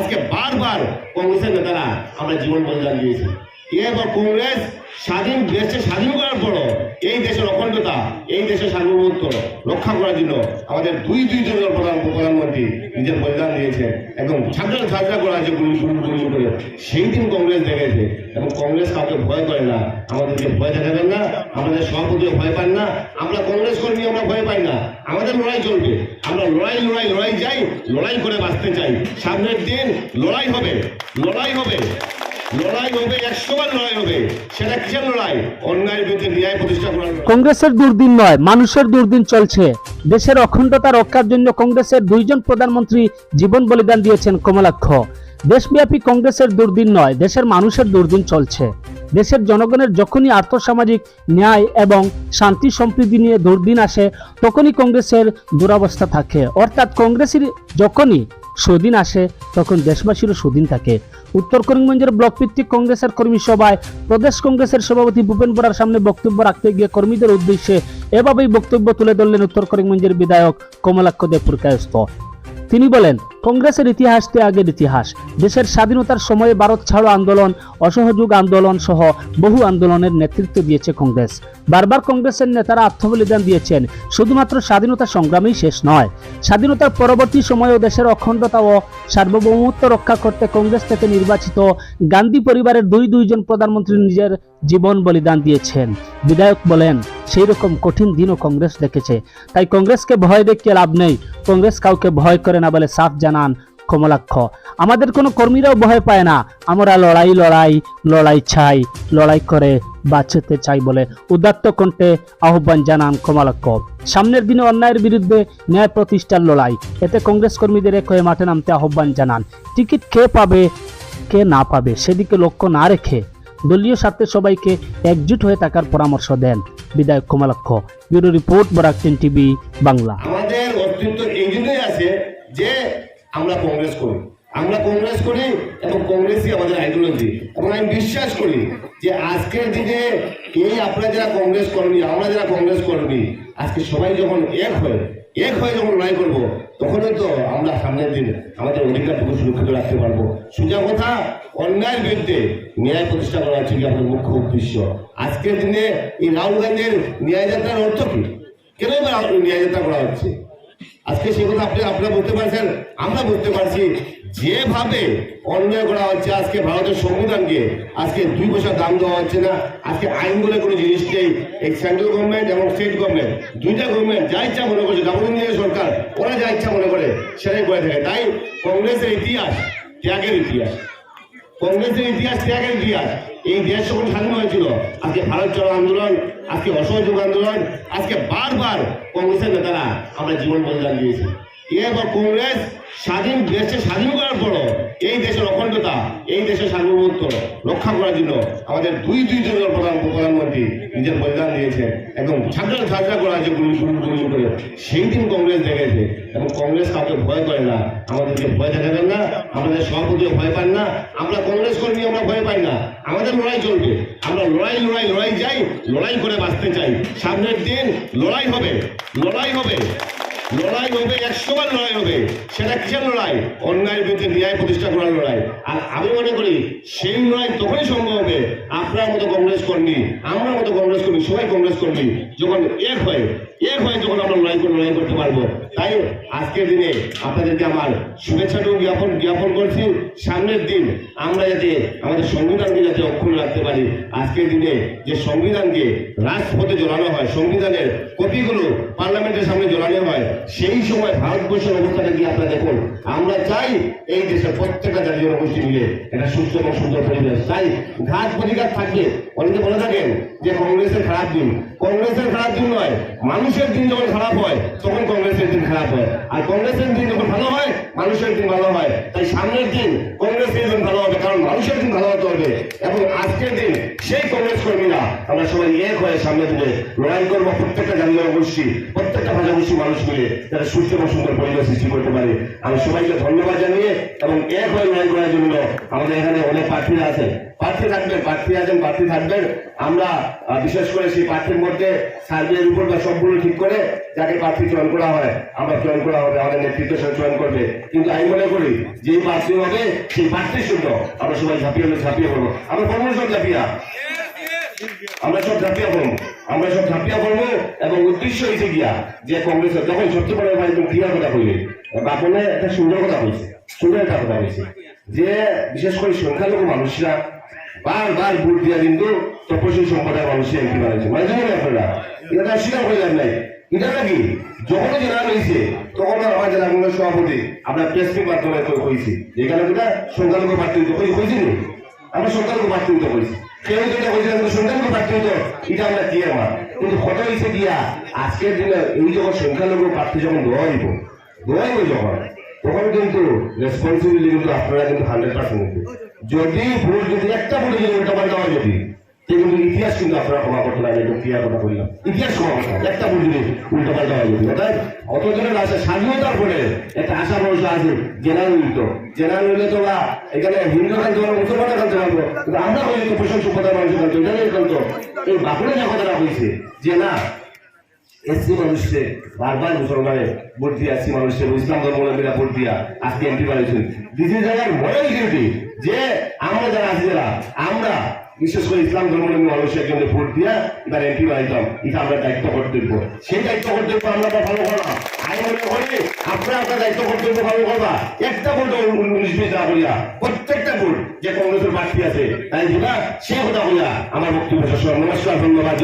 আজকে বারবার কংগ্রেসের নেতারা আমরা জীবন বলিদান দিয়েছি। এবার কংগ্রেস স্বাধীন দেশে স্বাধীন করার পরও এই দেশের অখণ্ডতা, এই দেশের সার্বভৌমত্ব রক্ষা করার জন্য আমাদের দুই দুই জন প্রধান প্রধানমন্ত্রী নিজের বলিদান দিয়েছে একদম ছাত্র ছাত্রা করা হয়েছে করে। সেই দিন কংগ্রেস দেখেছে এবং কংগ্রেস কাউকে ভয় করে না। আমাদেরকে ভয় দেখাবেন না, আমাদের সভাপতিও ভয় পান না, আমরা কংগ্রেস কর্মী, আমরা ভয় পাই না। আমাদের লড়াই চলবে। আমরা লড়াই লড়াই লড়াই যাই লড়াই করে বাঁচতে চাই। সামনের দিন লড়াই হবে লড়াই হবে। কংগ্রেসের দুর্দিন নয়, মানুষের দুর্দিন চলছে। দেশের অখণ্ডতা রক্ষার জন্য কংগ্রেসের দুইজন প্রধানমন্ত্রী জীবন বলিদান দিয়েছেন কমলাক্ষ। দেশব্যাপী কংগ্রেসের দুর্দিন নয়, দেশের মানুষের দুর্দিন চলছে। দেশের জনগণের যখনই আর্থসামাজিক ন্যায় এবং শান্তি সম্প্রীতি নিয়ে দুর্দিন আসে, তখনই কংগ্রেসের দুরবস্থা থাকে। অর্থাৎ কংগ্রেসের যখনই সুদিন আসে, তখন দেশবাসীরও সুদিন থাকে। উত্তর করিমগঞ্জের ব্লক ভিত্তিক কংগ্রেসের কর্মী সভায় প্রদেশ কংগ্রেসের সভাপতি ভূপেন বরার সামনে বক্তব্য রাখতে গিয়ে কর্মীদের উদ্দেশ্যে এভাবেই বক্তব্য তুলে ধরলেন উত্তর করিমগঞ্জের বিধায়ক কমলাক্ষ দেব কায়স্থ। তিনি বলেন কংগ্রেসের ইতিহাস তে আগের ইতিহাস। দেশের স্বাধীনতার সময়ে ভারত ছাড়ো আন্দোলন, অসহযোগ আন্দোলন সহ বহু আন্দোলনের নেতৃত্ব দিয়েছে কংগ্রেস। বারবার কংগ্রেসের নেতারা আত্মবলিদান দিয়েছেন। শুধুমাত্র স্বাধীনতা সংগ্রামেই শেষ নয়। স্বাধীনতার পরবর্তী সময়েও দেশের অখণ্ডতা ও সার্বভৌমত্ব রক্ষা করতে কংগ্রেস থেকে নির্বাচিত গান্ধী পরিবারের দুই দুইজন প্রধানমন্ত্রী নিজের জীবন বলিদান দিয়েছেন। বিধায়ক বলেন, সেই রকম কঠিন দিনও কংগ্রেস দেখেছে। তাই কংগ্রেসকে ভয় দেখিয়ে লাভ নেই। কংগ্রেস কাউকে ভয় করে না বলে সাফ জানান কমলাক্ষ। আমাদের কোনো কর্মীরাও ভয় পায় না। আমরা লড়াই লড়াই লড়াই চাই, লড়াই করে বাঁচতে চাই বলে উদাত্ত কণ্ঠে আহ্বান জানান কমলাক্ষ। সামনের দিনে অন্যায়ের বিরুদ্ধে ন্যায় প্রতিষ্ঠার লড়াই। এতে কংগ্রেস কর্মীদের এক হয়ে মাঠে নামতে আহ্বান জানান। টিকিট কে পাবে, কে না পাবে সেদিকে লক্ষ্য না রেখে দলীয় স্বার্থে সবাইকে একজুট হয়ে থাকার পরামর্শ দেন বিধায়ক Kamalakshya. Bureau report Barak ten TV Bangla আমাদের অস্তিত্ব এই জন্যই আছে যে আমরা কংগ্রেস করি। আমরা কংগ্রেস করি এবং কংগ্রেসই আমাদের আইডিওলজি এবং আমি বিশ্বাস করি যে আজকের দিনে এই আপনারা যারা কংগ্রেস কর্মী আমরা যারা কংগ্রেস কর্মী আজকে সবাই যখন এক হয়ে এক হয়ে যখন লড়াই করব, তখনই তো আমরা সামনের দিন আমাদের অধিকারটুকু সুরক্ষিত রাখতে পারব। সোজা কথা, অন্যায়ের বিরুদ্ধে ন্যায় প্রতিষ্ঠা করা হচ্ছে আমাদের মুখ্য উদ্দেশ্য? আজকের দিনে এই রাহুল গান্ধীর ন্যায় যাত্রার অর্থ কি? কেন ন্যায় যাত্রা করা হচ্ছে? আজকে সে কথা আপনি আপনারা বলতে পারছেন? আমরা বলতে পারছি। যেভাবে অন্যায় করা হচ্ছে আজকে ভারতের সংবিধানকে, আজকে দুই পয়সা দাম দেওয়া হচ্ছে না, আজকে আইন বলে কোনো জিনিস নেই। এই সেন্ট্রাল গভর্নমেন্ট এবং স্টেট গভর্নমেন্ট দুইটা গভর্নমেন্ট যা ইচ্ছা মনে করছে ডাবল ইন্ডিয়া সরকার, ওরা যা ইচ্ছা মনে করে, সেটাই করে থাকে। তাই কংগ্রেসের ইতিহাস, ত্যাগের ইতিহাস। কংগ্রেসের ইতিহাস ত্যাগের ইতিহাস। এই দেশ যখন স্বাধীন হয়েছিল, আজকে ভারত চলো আন্দোলন, আজকে অসহযোগ আন্দোলন, আজকে বারবার কংগ্রেসের নেতারা আমরা জীবন বলিদান দিয়েছি। এবার কংগ্রেস স্বাধীন দেশে স্বাধীন করার পরও এই দেশের অখণ্ডতা, এই দেশের সার্বভৌমত্ব রক্ষা করার জন্য আমাদের দুই দুই জন প্রধান প্রধানমন্ত্রী নিজের বলিদান দিয়েছে একদম ছাত্র ছাত্রা করা হয়েছে করে। সেই দিন কংগ্রেস দেখেছে এবং কংগ্রেস কাউকে ভয় করে না। আমাদেরকে ভয় দেখাবেন না, আমাদের সভাপতিও ভয় পান না। আমরা কংগ্রেস কর্মী, আমরা ভয় পাই না। আমাদের লড়াই চলবে। আমরা লড়াই লড়াই লড়াই যাই লড়াই করে বাঁচতে চাই। সামনের দিন লড়াই হবে লড়াই হবে। লড়াই হবে একশো বার লড়াই হবে। সেটা কিসের লড়াই? অন্যায়ের বিরুদ্ধে ন্যায় প্রতিষ্ঠা করার লড়াই। আর আমি মনে করি, সেই লড়াই তখনই সম্ভব হবে, আপনার মতো কংগ্রেস কর্মী, আমার মতো কংগ্রেস কর্মী, সবাই কংগ্রেস কর্মী, যখন এক হয় রাজপথে হয়, সংবিধানের কপিগুলো পার্লামেন্টের সামনে জ্বলানো হয়, সেই সময় ভারতবর্ষের অবস্থাটা কি আপনারা দেখুন? আমরা চাই এই দেশের প্রত্যেকটা জাতীয় জনগোষ্ঠী মিলে একটা সুস্থ এবং সুন্দর পরিবেশ। তাই ঘাট প্রতিঘাত থাকবে অনেকে বলে থাকেন যে কংগ্রেসের খারাপ দিন। কংগ্রেসের খারাপ দিন নয়, মানুষের দিন যখন খারাপ হয়, তখন কংগ্রেসের দিন খারাপ হয়। আর কংগ্রেসের দিন যখন ভালো হয়, মানুষের দিন ভালো হয়। তাই সামনের দিন কংগ্রেসের দিন ভালো হবে, কারণ মানুষের দিন ভালো হতে হবে। এবং আজকের দিন সেই কংগ্রেস কর্মীরা, আমরা সবাই এক হয়ে সামনে দিনে লড়াই করব, প্রত্যেকটা জাতীয় গোষ্ঠী প্রত্যেকটা ভাষাভাষী মানুষ মিলে যারা সুস্থ এবং সুন্দর পরিবেশ সৃষ্টি করতে পারে। আমি সবাইকে ধন্যবাদ জানিয়ে এবং এক হয়ে লড়াই করার জন্য আমাদের এখানে অনেক প্রার্থীরা আছে। প্রার্থী থাকবেন, প্রার্থী আছেন, প্রার্থী থাকবেন। আমরা বিশেষ করে সেই প্রার্থীর মধ্যে সার্ভের উপর বা সবগুলো ঠিক করে যাকে প্রার্থী চয়ন করা হয়, আমরা চয়ন করা হবে, আমাদের নেতৃত্ব সে চয়ন করবে। কিন্তু আমি মনে করি যে প্রার্থী হবে, সেই প্রার্থীর জন্য আমরা সবাই ঝাঁপিয়ে ঝাঁপিয়ে পড়ব। আমরা কর্মী ঝাঁপিয়া। আমরা সব ঝাঁপিয়া পড়ব। আমরা সব ঝাঁপিয়া পড়ব এবং উদ্দেশ্য হয়েছে গিয়া যে কংগ্রেসের যখন সত্যি করে ভাই তুমি ক্লিয়ার কথা কইলে বাপনে একটা সুন্দর কথা কইছে সুন্দর একটা কথা কইছে যে বিশেষ করে সংখ্যালঘু মানুষরা বারবার ভোট দিয়া কিন্তু তপশী সম্প্রদায়ের মানুষের এমপি বানাইছে। মানে জানেন আপনারা? এটা স্বীকার করে যান নাই। এটা নাকি যখন জেলা রয়েছে তখন আমার জেলা কংগ্রেস সভাপতি, আমরা প্রেসমিট মাধ্যমে যেখানে যেটা সংখ্যালঘু প্রার্থী হয়েছে আমরা সংখ্যালঘু প্রার্থী কইছি। কেউ যেটা কিন্তু সংখ্যালঘু প্রার্থী এটা আমরা দিয়ে আমার কিন্তু ফটো হয়েছে দিয়া আজকের দিনে এই যখন সংখ্যালঘু প্রার্থী যখন দোয়া হইব যখন তখন কিন্তু রেসপন্সিবিলিটি কিন্তু আপনারা কিন্তু হান্ড্রেড পার্সেন্ট যদি ভুল যদি একটা ভুল যদি উল্টা পাল্টা হয় যদি সে ইতিহাস কিন্তু আপনারা ক্ষমা করতে ক্লিয়ার কথা বললাম। ইতিহাস একটা যদি উল্টা পাল্টা হয় অতজনের আছে স্বাধীনতার পরে একটা আশা ভরসা আছে, জেনারেল উল্ট জেনারেল হইলে তো বা এখানে হিন্দু খানতে পারব মুসলমান খানতে পারব কিন্তু আমরা হইলে তো মানুষ খানতো এই বাপুরে যে কথাটা হয়েছে, যে না, এসসি বারবার মুসলমানে ভোট দিয়া মানুষকে, ইসলাম ভোট দিয়া আজকে এমপি দিদি যে আমরা যারা আছি যারা, আমরা বিশেষ করে ইসলাম ধর্মের মানুষের জন্য ভোট দিয়া এবার এমপি বানাইতাম। এটা আমরা দায়িত্ব কর্তব্য। সেই দায়িত্ব কর্তব্য আমরা ভালো করা আমি মনে দায়িত্ব ভালো করবা। একটা না প্রত্যেকটা যে কংগ্রেসের আছে, তাই সে কথা আমার বক্তব্য নমস্কার, ধন্যবাদ।